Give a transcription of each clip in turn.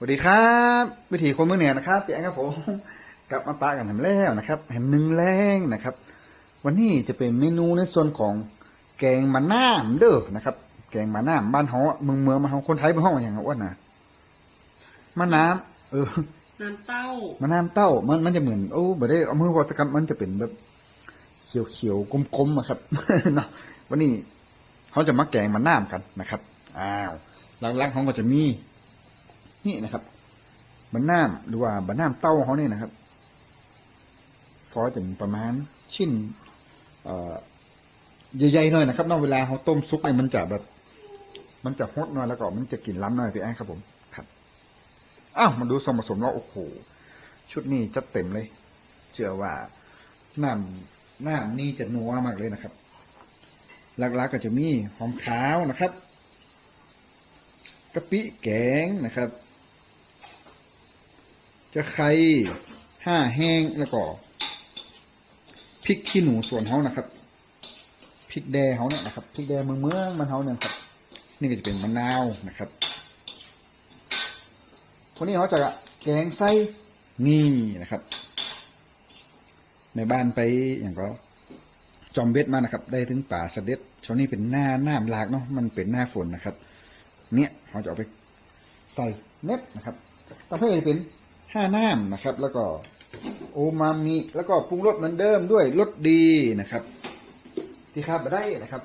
สวัสดีครับ วิถีคนเมืองเหนือนะครับพี่แอนครับผมกลับมาปะกันแหมแล้วนะครับแหมหนึ่งแรงนะครับ วันนี้จะเป็นเมนูในส่วนของแกงมะนาวเด้อนะครับ แกงมะนาวบ้านเฮาอะเมืองเมืองมาเฮาคนไทยเป็นห้องอย่างไรวะน่ะมะนาวเออน้ำเต้ามะนาวเต้ามันมันจะเหมือนโอ้บ่ได้เอามือวอสกับมันจะเป็นแบบเขียวเขียวๆกลมๆอะครับเนาะวันนี้เขาจะมาแกงมะนาวกันนะครับอ้าวหลังๆเขาก็จะมี นี่นะครับบะน้ำหรือว่าบะน้ำเต้าเขาเนี่ยนะครับ ซอยถึงประมาณชิ้นใหญ่ๆหน่อยนะครับนอกเวลาเขาต้มซุปเนี่ยมันจะแบบ มันจะฮดหน่อยแล้วก็มันจะกลิ่นล้ำหน่อยพี่แอนครับผมครับอ้าวมาดูส่วนผสมแล้วโอ้โหชุดนี้จัดเต็มเลย เชื่อว่าน้ำน้ำนี่จะนัวมากเลยนะครับหลักๆก็จะมีหอมขาวนะครับกะปิแกงนะครับ จะไข่ห้าแห้งแล้วก็พริกขี้หนูส่วนเขานะครับพริกแดงเขาเนี่ยนะครับพริกแดงเมืองเมืองมันเขาเนี่ยครับ นี่ก็จะเป็นมะนาวนะครับวันนี้เขาจะแกงไส้นี่นะครับ ในบ้านไปอย่างก็จอมเบ็ดมานะครับ ได้ถึงป่าสะเด็ดช่วงนี้เป็นหน้าหน้ามลากเนาะมันเป็นหน้าฝนนะครับ เนี่ยเราจะเอาไปใส่เน็ตนะครับประเภทเป็น ห้าน้ำนะครับ แล้วก็โอมามิแล้วก็ปรุงรสเหมือนเดิมด้วยรสดีนะครับ ที่คาดมาได้นะครับ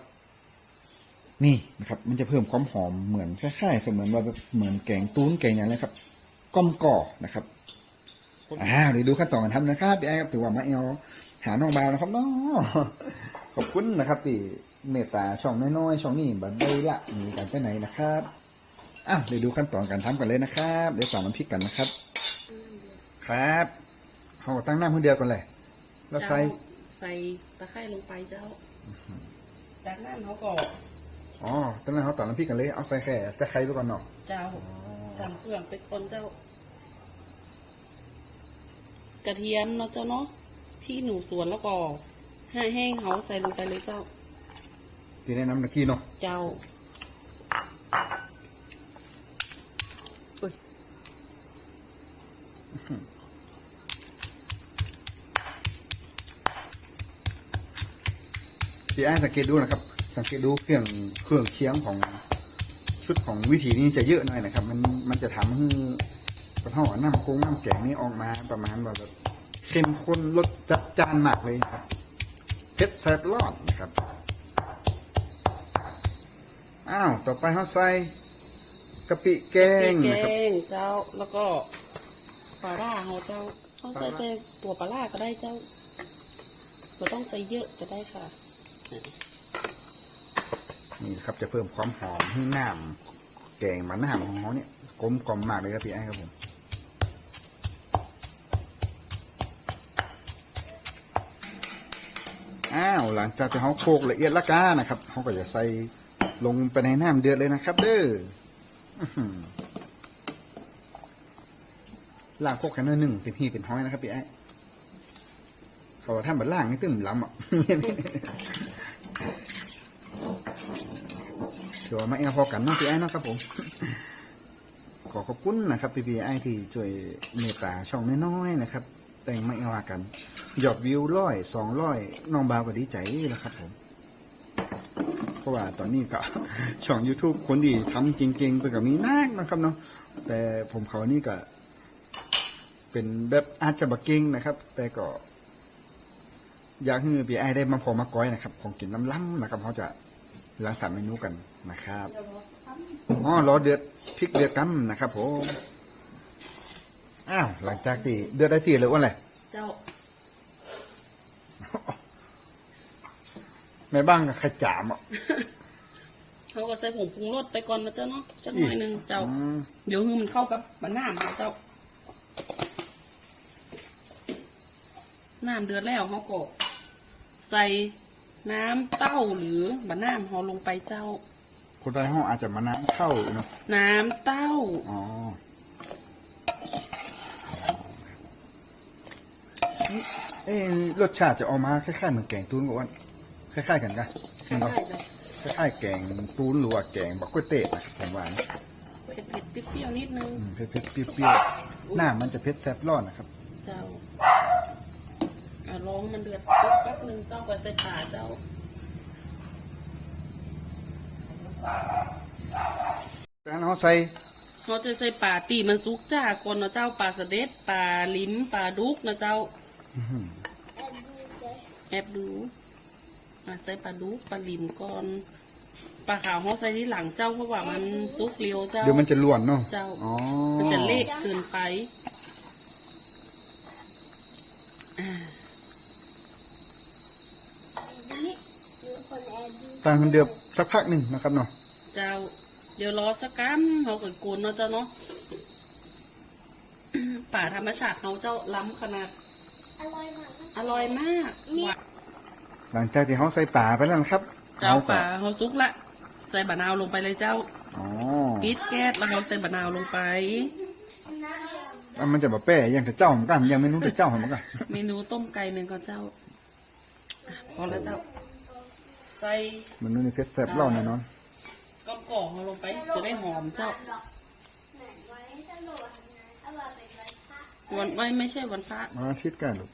นี่นะครับ มันจะเพิ่มความหอมเหมือนคล้ายๆเสมือนว่าแบบเหมือนแกงตูนแกงอย่างไรครับก้อมก่อนะครับอ่าเดี๋ยวดูขั้นตอนการทำนะครับพี่แอครับถือว่ามาเอลหาน้องบาวนะครับเนาะขอบคุณนะครับที่เมตตาช่องน้อยๆช่องนี้บันได้ละมีการไปไหนนะครับอ้าวเดี๋ยวดูขั้นตอนการทำกันเลยนะครับ เดี๋ยวสอนน้ำพริกกันนะครับ ครับเขาก็ตั้งน้ำมือเดียวกันเลยแล้วใส่เจ้าใส่ตะไคร้ลงไปเจ้า จากนั้นเขาก็อ๋อตั้งแต่เขาตอนน้ำพริกกันเลย เอาใส่แค่ตะไคร้ไปก่อนเนาะเจ้าทำเครื่องไปคนเจ้า กระเทียมเนาะเจ้าเนาะที่หนูสวนแล้วก็ห้าแห้งเขาใส่ลงไปเลยเจ้าที่แนะนำตะกี้เนาะเจ้าอุ๊ย พี่ไอ้สังเกตดูนะครับ สังเกตดูเครื่องเครื่องเคียงของชุดของวิถีนี้จะเยอะหน่อยนะครับ มันมันจะทำให้กระเพาะน้ำโค้งน้ำแกงนี่ออกมาประมาณแบบเข้มข้นรสจัดจานมากเลยครับเผ็ดแซ่บรอดนะครับอ้าวต่อไปเขาใส่กะปิแกงกนะครับงเจ้าแล้วก็ ปลาร่าเขาเจ้าเขาใส่แต่ตัวปลาร่าก็ได้เจ้าเราต้องใส่เยอะก็ได้ค่ะ นี่ครับจะเพิ่มความหอมให้น้ำแกงมะนาวของเขาเนี่ยกลมกล่อมมากเลยครับพี่ไอ้ครับผมอ้าวหลังจากที่เขาโคกละเอียดละกานะครับเขาก็จะใส่ลงไปในน้ำเดือดเลยนะครับ เด้อ ล่างโคกแค่น้อยหนึ่งเป็นหีเป็นห้อยนะครับพี่ไอ้เขาทำแบบล่างให้ตึ้มล้ำอะถือว่ามาแอลพอกันเนาะพี่ไอ้นะครับผม ขอขอบคุณนะครับพี่พี่ไอ้ที่ช่วยเมตตาช่องน้อยๆนะครับ แต่งมาแอลกันยอดวิวร้อยสองร้อยน้องบาวก็ดีใจแล้วครับผมเพราะว่าตอนนี้ก็ช่อง YouTube คนดีทำจริงๆไปกับมีนักนะครับเนาะแต่ผมเขานี่ก็ เป็นแบบอาจจะบักเก่งนะครับ แต่ก็ อยากให้พี่ไอ้ได้มาพอมาก้อยนะครับ ของกินล้ำๆนะครับเขาจะรังสรรค์เมนูกันนะครับอ๋อรอเดือดพริกเดือดกันนะครับผมอ้าวหลังจากที่เดือดได้ที่เลยว่าอะไรเจ้าแม่บ้างกับขจามอะเขาก็ใส่ผงปรุงรสไปก่อนนะเจ้าเนาะสักหน่อยหนึ่งเจ้าอืมเดี๋ยวให้มันเข้ากับมะนาวนะเจ้า น้ำเดือดแล้วเขาก็ใส่น้ำเต้าหรือมะนาวเขาลงไปเจ้า คนไทยห้องอาจจะมาน้ำเข้าเนาะน้ำเต้าอ๋อเอ๊ะรสชาติจะออกมาคล้ายๆเหมือนแกงตูนกับว่าคล้ายๆกันกันใช่เนาะใช่คล้ายๆแกงตูนหรือว่าแกงบักกล้วยเตะนะครับผมว่านะเผ็ดเผ็ดๆเปรี้ยวนิดนึงอืมเผ็ดเผ็ดเปรี้ยวๆหน้ามันจะเผ็ดแซ่บร้อนนะครับ เจ้าอะ ร้องมันเดือดสักแป๊บนึงเจ้าก็ใส่ป่าเจ้าจากนั้นเราใส่เราจะใส่ป่าตีมันสุกจ้าก่อนนะเจ้าป่าสะเด็ดป่าลิ้มป่าดุกนะเจ้าแอบดูอะใส่ปลาดุกปลาลิมก่อนปลาขาวเขาใส่ที่หลังเจ้าเพราะว่ามันซุกเรียวเจ้าเดี๋ยวมันจะล้วนเนาะเจ้าอ๋อมันจะเละเกินไป ตามมันเดือบสักพักหนึ่งนะครับเนาะเจ้า เดี๋ยวรอสักกัมเขาเกิดโกนเนาะเจ้าเนาะป่าธรรมชาติเขาเจ้าล้ำขนาด อร่อยมากอร่อยมากหวานหลังจากที่เขาใส่ป่าไปแล้วนะครับเจ้าก็ป่าเขาซุกละ ใส่บะนาวลงไปเลยเจ้าอ๋อปิดแก๊สแล้วเขาใส่บะนาวลงไป แล้วมันจะแบบแป้ยังแต่เจ้าเหมือนกันยังไม่รู้แต่เจ้าเหมือนกัน เมนูต้มไก่เมนก่อนเจ้าอะพอแล้วเจ้า ใส่มันนู่นนี่เพชรแซ่บเล่าแน่นอนก้อนกรอกลงไปจะได้หอมเจ้าวันไม่ไม่ใช่วันพระมาอาทิตย์กันลูก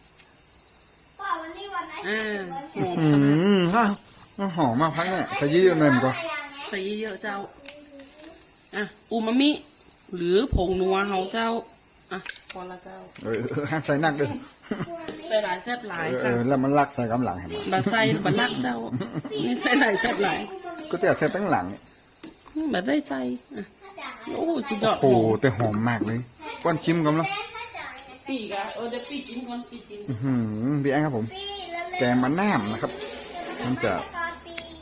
ป่าวันนี้วันไหนอ่าหอมอืขนาดมฮะมันหอมมากพักเนี่ยใส่ยี่เยอะหน่อยมันก็ใส่เยอะๆเจ้าอะอูมามิ หรือผงนัวเฮาเจ้าอะ พอละเจ้าเออเออห้ามใส่หนักเลยใส่หลายแซ่บหลายเออเอค่ะอแล้วมันลักใส่กำหลังเห็นไหมบะใส่บะลักเจ้านี่ใส่หลายแซ่บหลายก็แต่ใส่ตั้งหลังเนี่ยบะได้ใส่อะโอ้สุดยอดหโอ้อโหมแต่หอมมากเลยก้อนชิมกันแล้วปีกอะเออเดี๋ยวปีกจิ้มก่อนปีกจิ้มอื้อหือพี่แอนครับผม แกงมันน้ำนะครับ มันจะ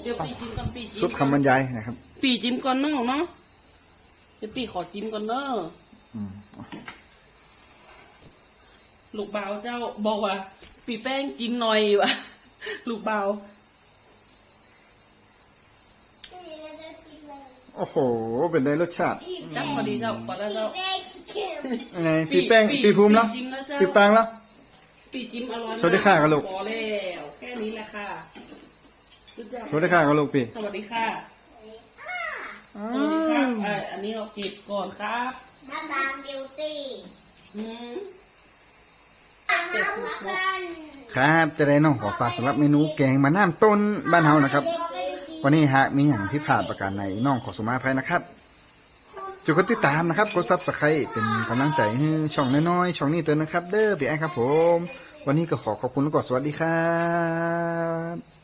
เดี๋ยวปีจิ้มก่อนปีจิ้มซุปคำบรรยายนะครับ ปีจิ้มก่อนเนาะเนาะเดี๋ยวปีขอจิ้มก่อนเนาะอืม ลูกเบาวเจ้าบอกว่า ปีแป้งกินหน่อยวะลูกเบาวโอ้โห เป็นไงรสชาติจับพอดีเจ้าพอแล้วเจ้ายังไงปีแป้งปีภูมิแล้วจิ้มแล้วเจ้าปีปังแล้วปีจิ้มอร่อยมากสวัสดีค่ะครับลูกพอแล้วแค่นี้แหละค่ะสุดยอดสวัสดีค่ะกับลูกปีสวัสดีค่ะสวัสดีค่ะเอ่ออันนี้เราเก็บก่อนครับน้ำตาลบิวตี้อืม เสร็จแล้วกันครับจะได้น้องขอฝากสำหรับเมนูแกงมาน้ำต้นบ้านเฮานะครับ วันนี้หากมีอย่างที่ผ่านประการในน้องขอสมาภัยนะครับจุดกดติดตามนะครับกดซับสไครต์เป็นกำลังใจให้ช่องน้อยๆช่องนี้เตือนนะครับ เด้อพี่แอ้ครับผม วันนี้ก็ขอขอบคุณแล้วก็สวัสดีครับ